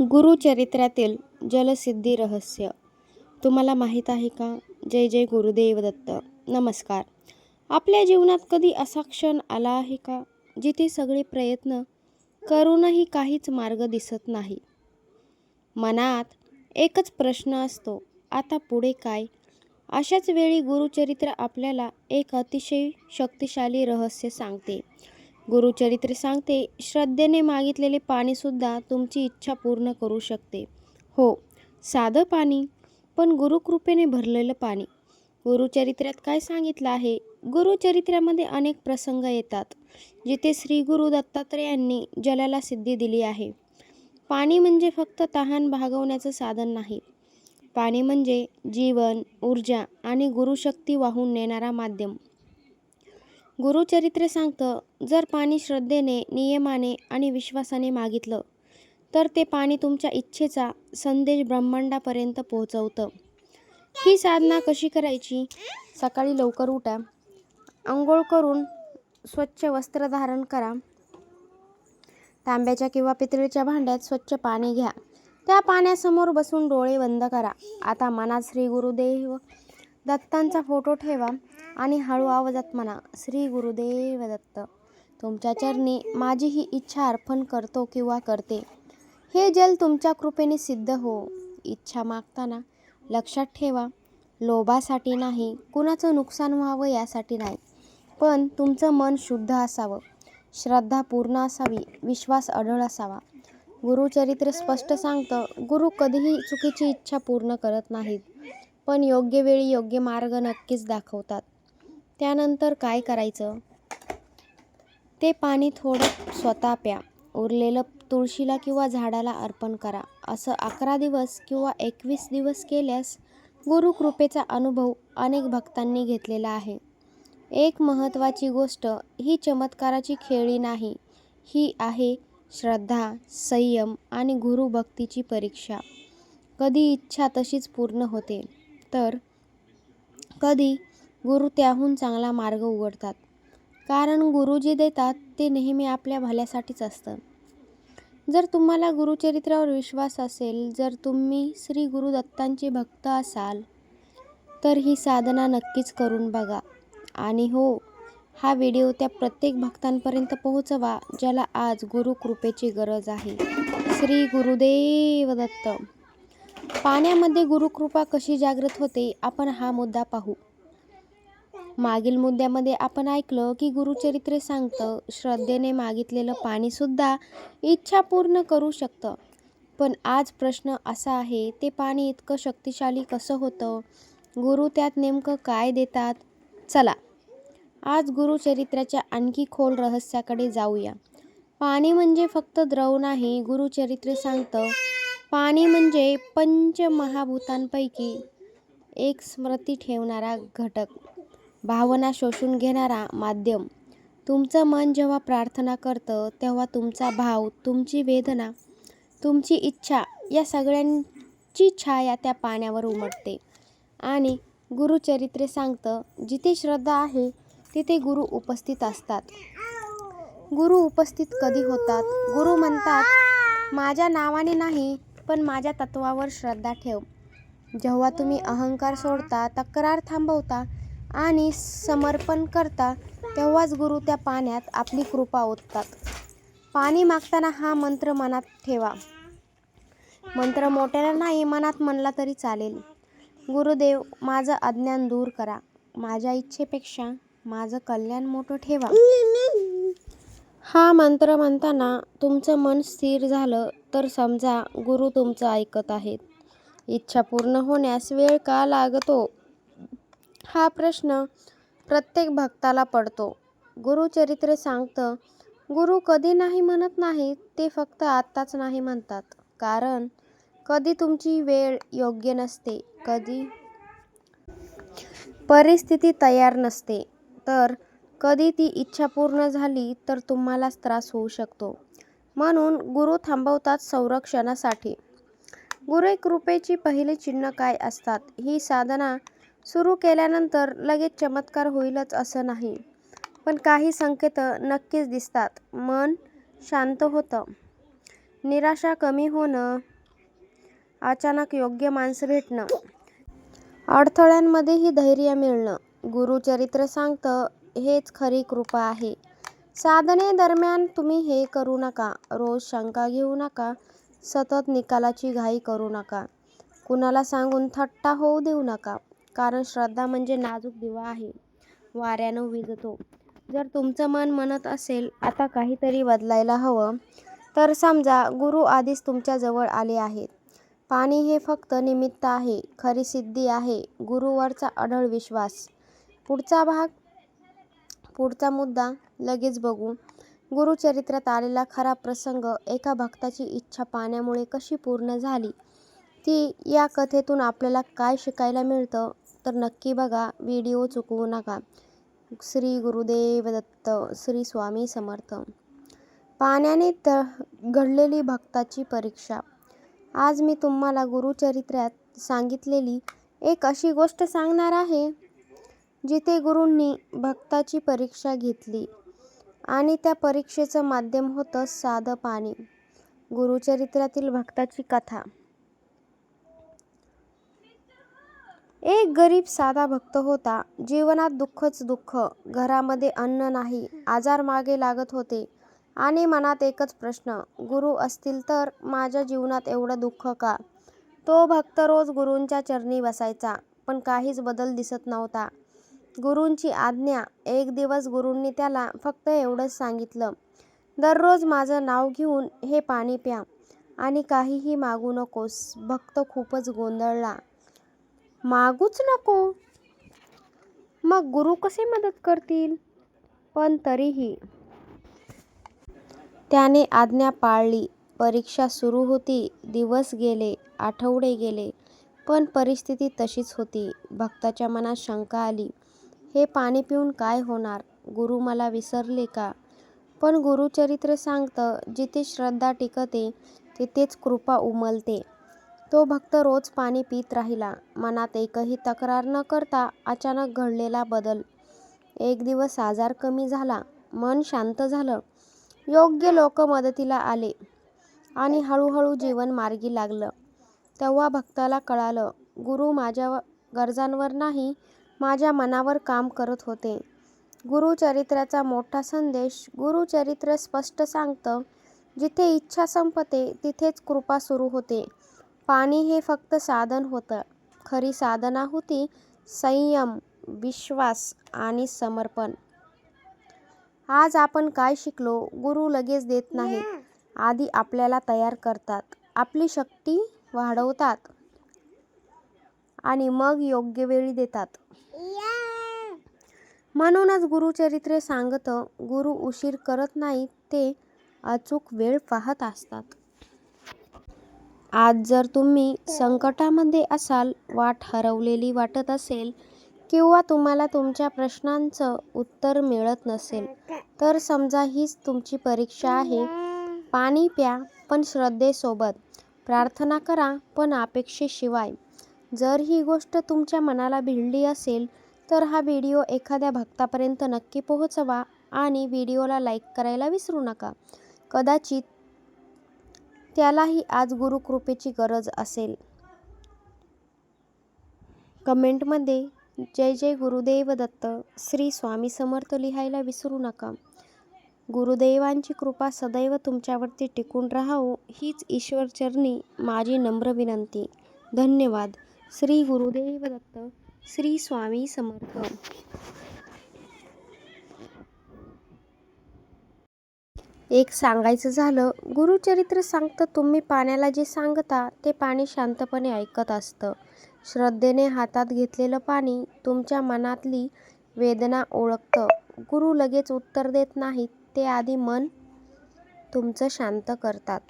गुरुचरित्रातील जलसिद्धी रहस्य. तुम्हाला माहीत आहे का? जय जय गुरुदेव दत्त. नमस्कार. आपल्या जीवनात कधी असा क्षण आला आहे का जिथे सगळे प्रयत्न करूनही काहीच मार्ग दिसत नाही? मनात एकच प्रश्न असतो आता पुढे काय? अशाच वेळी गुरुचरित्र आपल्याला एक अतिशय शक्तिशाली रहस्य सांगते. गुरुचरित्र सांगते श्रद्धेने मागितलेले पाणीसुद्धा तुमची इच्छा पूर्ण करू शकते. हो साधं पाणी पण गुरुकृपेने भरलेलं पाणी. गुरुचरित्रात काय सांगितलं आहे? गुरुचरित्रामध्ये अनेक प्रसंग येतात जिथे श्री गुरु दत्तात्रेयांनी जलाला सिद्धी दिली आहे. पाणी म्हणजे फक्त तहान भागवण्याचं साधन नाही. पाणी म्हणजे जीवन ऊर्जा आणि गुरुशक्ती वाहून नेणारा माध्यम. गुरुचरित्र सांगतं जर पाणी श्रद्धेने नियमाने आणि विश्वासाने मागितलं तर ते पाणी तुमच्या इच्छेचा संदेश ब्रह्मांडापर्यंत पोहोचवतं. ही साधना कशी करायची? सकाळी लवकर उठा. आंघोळ करून स्वच्छ वस्त्र धारण करा. तांब्याच्या किंवा पितळीच्या भांड्यात स्वच्छ पाणी घ्या. त्या पाण्यासमोर बसून डोळे बंद करा. आता मनात श्री गुरुदेव दत्तांचा फोटो ठेवा आणि हळू आवाजात म्हणा श्री गुरुदेव दत्त तुमच्या चरणी माझी ही इच्छा अर्पण करतो किंवा करते. हे जल तुमच्या कृपेने सिद्ध हो. इच्छा मागताना लक्षात ठेवा लोभासाठी नाही कुणाचं नुकसान व्हावं यासाठी नाही. पण तुमचं मन शुद्ध असावं श्रद्धा पूर्ण असावी विश्वास अढळ असावा. गुरुचरित्र स्पष्ट सांगतं गुरु कधीही चुकीची इच्छा पूर्ण करत नाहीत. पण योग्य वेळी योग्य मार्ग नक्कीच दाखवतात. त्यानंतर काय करायचं? ते पाणी थोडं स्वतः प्या. उरलेलं तुळशीला किंवा झाडाला अर्पण करा. असं अकरा दिवस किंवा एकवीस दिवस केल्यास गुरुकृपेचा अनुभव अनेक भक्तांनी घेतलेला आहे. एक महत्त्वाची गोष्ट ही चमत्काराची खेळी नाही. ही आहे श्रद्धा संयम आणि गुरुभक्तीची परीक्षा. कधी इच्छा तशीच पूर्ण होते. तर कधी गुरु त्याहून चांगला मार्ग उघडतात. कारण गुरु जे देतात ते नेहमी आपल्या भल्यासाठीच असतं. जर तुम्हाला गुरुचरित्रावर विश्वास असेल जर तुम्ही श्री गुरुदत्तांचे भक्त असाल तर ही साधना नक्कीच करून बघा. आणि हो हा व्हिडिओ त्या प्रत्येक भक्तांपर्यंत पोहोचवा ज्याला आज गुरुकृपेची गरज आहे. श्री गुरुदेव दत्त. पाण्यामध्ये गुरुकृपा कशी जागृत होते आपण हा मुद्दा पाहू. मागील मुद्द्यामध्ये आपण ऐकलं की गुरुचरित्रे सांगतं श्रद्धेने मागितलेलं पाणीसुद्धा इच्छा पूर्ण करू शकतं. पण आज प्रश्न असा आहे ते पाणी इतकं शक्तिशाली कसं होतं? गुरु त्यात नेमकं काय देतात? चला आज गुरुचरित्राच्या आणखी खोल रहस्याकडे जाऊया. पाणी म्हणजे फक्त द्रव नाही गुरुचरित्र सांगतं पाणी म्हणजे पंचमहाभूतांपैकी एक स्मृती ठेवणारा घटक. भावना शोषून घेणारा माध्यम. तुमचं मन जेव्हा प्रार्थना करतं तेव्हा तुमचा भाव तुमची वेदना तुमची इच्छा या सगळ्यांची छाया त्या पाण्यावर उमटते. आणि गुरुचरित्रे सांगतं जिथे श्रद्धा आहे तिथे गुरु उपस्थित असतात. गुरु उपस्थित कधी होतात? गुरु म्हणतात माझ्या नावाने नाही पण माझ्या तत्वावर श्रद्धा ठेव. जेव्हा तुम्ही अहंकार सोडता तक्रार थांबवता आणि समर्पण करता तेव्हाच गुरु त्या पाण्यात आपली कृपा ओततात. पाणी मागताना हा मंत्र मनात ठेवा. मंत्र मोठ्याला नाही मनात म्हणला तरी चालेल. गुरुदेव माझं अज्ञान दूर करा. माझ्या इच्छेपेक्षा माझं कल्याण मोठं ठेवा. हा मंत्र म्हणताना तुमचं मन स्थिर झालं तर समजा गुरु तुमचं ऐकत आहेत. इच्छा पूर्ण होण्यास वेळ का लागतो? हा प्रश्न प्रत्येक भक्ताला पडतो. गुरुचरित्र सांगतं गुरु कधी नाही म्हणत नाहीत ते फक्त आत्ताच नाही म्हणतात. कारण कधी तुमची वेळ योग्य नसते कधी परिस्थिती तयार नसते. तर कधी ती इच्छा पूर्ण झाली तर तुम्हालाच त्रास होऊ शकतो. म्हणून गुरु थांबवतात संरक्षणासाठी. गुरु कृपेची पहिली चिन्ह काय असतात? ही साधना सुरू केल्यानंतर लगेच चमत्कार होईलच असं नाही. पण काही संकेत नक्कीच दिसतात. मन शांत होतं. निराशा कमी होणं अचानक योग्य माणसं भेटणं अडथळ्यांमध्येही धैर्य मिळणं. गुरुचरित्र सांगतं हेच खरी कृपा आहे. साधनेदरम्यान तुम्ही हे करू नका. रोज शंका घेऊ नका. सतत निकालाची घाई करू नका. कुणाला सांगून थट्टा होऊ देऊ नका. कारण श्रद्धा म्हणजे नाजूक दिवा आहे. वाऱ्यानं विजतो. जर तुमचं मन म्हणत असेल आता काहीतरी बदलायला हवं तर समजा गुरु आधीच तुमच्याजवळ आले आहेत. पाणी हे फक्त निमित्त आहे. खरी सिद्धी आहे. गुरुवरचा अढळ विश्वास. पुढचा भाग पुढचा मुद्दा लगेच बघू. गुरुचरित्रात आलेला खरा प्रसंग एका भक्ताची इच्छा पाण्यामुळे कशी पूर्ण झाली? ती या कथेतून आपल्याला काय शिकायला मिळतं? तर नक्की बघा व्हिडिओ चुकवू नका. श्री गुरुदेव दत्त श्री स्वामी समर्थ. पाण्याने त घडलेली भक्ताची परीक्षा. आज मी तुम्हाला गुरुचरित्रात सांगितलेली एक अशी गोष्ट सांगणार आहे जिथे गुरूंनी भक्ताची परीक्षा घेतली. आणि त्या परीक्षेचं माध्यम होतं साधं पाणी. गुरुचरित्रातील भक्ताची कथा. एक गरीब साधा भक्त होता. जीवनात दुःखच दुःख. घरामध्ये अन्न नाही. आजार मागे लागत होते. आणि मनात एकच प्रश्न. गुरु असतील तर माझ्या जीवनात एवढं दुःख का? तो भक्त रोज गुरूंच्या चरणी बसायचा. पण काहीच बदल दिसत नव्हता. गुरूंची आज्ञा. एक दिवस गुरूंनी त्याला फक्त एवढंच सांगितलं दररोज माझं नाव घेऊन हे पाणी प्या आणि काहीही मागू नकोस भक्त खूपच गोंधळला. मागूच नको. मग गुरु कसे मदत करतील? पण तरीही. त्याने आज्ञा पाळली. परीक्षा सुरू होती. दिवस गेले आठवडे गेले पण परिस्थिती तशीच होती. भक्ताच्या मनात शंका आली. हे पाणी पिऊन काय होणार? गुरु मला विसरले का? पण गुरुचरित्र सांगतं जिथे श्रद्धा टिकते तिथेच कृपा उमलते. तो भक्त रोज पाणी पित राहिला. मनात एकही तक्रार न करता अचानक घडलेला बदल. एक दिवस आजार कमी झाला. मन शांत झालं. योग्य लोक मदतीला आले. आणि हळूहळू जीवन मार्गी लागलं. तेव्हा भक्ताला कळालं गुरु माझ्या गरजांवर नाही माझ्या मनावर काम करत होते. गुरुचरित्राचा मोठा संदेश गुरुचरित्र स्पष्ट सांगतं जिथे इच्छा संपते तिथेच कृपा सुरू होते. पाणी हे फक्त साधन होतं. खरी साधना होती संयम विश्वास आणि समर्पण. आज आपण काय शिकलो गुरु लगेच देत नाहीत. आधी आपल्याला तयार करतात. आपली शक्ती वाढवतात. आणि मग योग्य वेळी देतात. म्हणूनच गुरुचरित्रे सांगतं गुरु उशीर करत नाहीत ते अचूक वेळ पाहत असतात. आज जर तुम्ही संकटामध्ये असाल वाट हरवलेली वाटत असेल किंवा तुम्हाला तुमच्या प्रश्नांचं उत्तर मिळत नसेल तर समजा हीच तुमची परीक्षा आहे. पाणी प्या पण श्रद्धेसोबत. प्रार्थना करा पण अपेक्षेशिवाय. जर ही गोष्ट तुमच्या मनाला भिडली असेल तर हा व्हिडिओ एखाद्या भक्तापर्यंत नक्की पोहोचवा आणि व्हिडिओला लाईक करायला विसरू नका. कदाचित त्यालाही आज गुरुकृपेची गरज असेल. कमेंटमध्ये जय जय गुरुदेव दत्त श्री स्वामी समर्थ लिहायला विसरू नका. गुरुदेवांची कृपा सदैव तुमच्यावरती टिकून राहावो हीच ईश्वरचरणी माझी नम्र विनंती. धन्यवाद. श्री गुरुदेव दत्त श्री स्वामी समर्थ. एक सांगायचं झालं गुरुचरित्र सांगतं तुम्ही पाण्याला जे सांगता ते पाणी शांतपणे ऐकत असतं. श्रद्धेने हातात घेतलेलं पाणी तुमच्या मनातली वेदना ओळखतं. गुरु लगेच उत्तर देत नाहीत ते आधी मन तुमचं शांत करतात.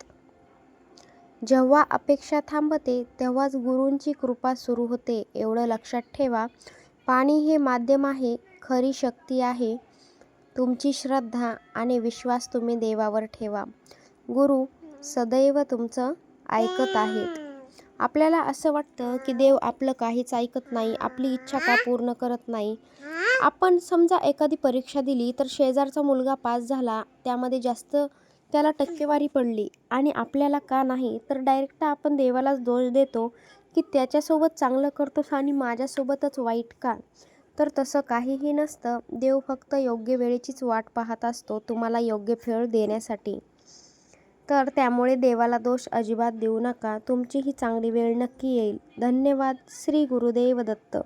जेव्हा अपेक्षा थांबते तेव्हाच गुरूंची कृपा सुरू होते. एवढं लक्षात ठेवा पाणी हे माध्यम आहे खरी शक्ती आहे. तुमची श्रद्धा आणि विश्वास तुम्ही देवावर ठेवा. गुरु सदैव तुमचं ऐकत आहेत. आपल्याला असं वाटतं की देव आपलं काहीच ऐकत नाही आपली इच्छा का पूर्ण करत नाही. आपण समजा एखादी परीक्षा दिली तर शेजारचा मुलगा पास झाला त्यामध्ये जास्त त्याला टक्केवारी पडली आणि आपल्याला का नाही तर डायरेक्ट आपण देवालाच दोष देतो की त्याच्यासोबत चांगलं करतोस आणि माझ्यासोबतच वाईट का? तर तसं काहीही नसतं. देव फक्त योग्य वेळेचीच वाट पाहत असतो तुम्हाला योग्य फळ देण्यासाठी. तर त्यामुळे देवाला दोष अजिबात देऊ नका. तुमची ही चांगली वेळ नक्की येईल. धन्यवाद. श्री गुरुदेव दत्त.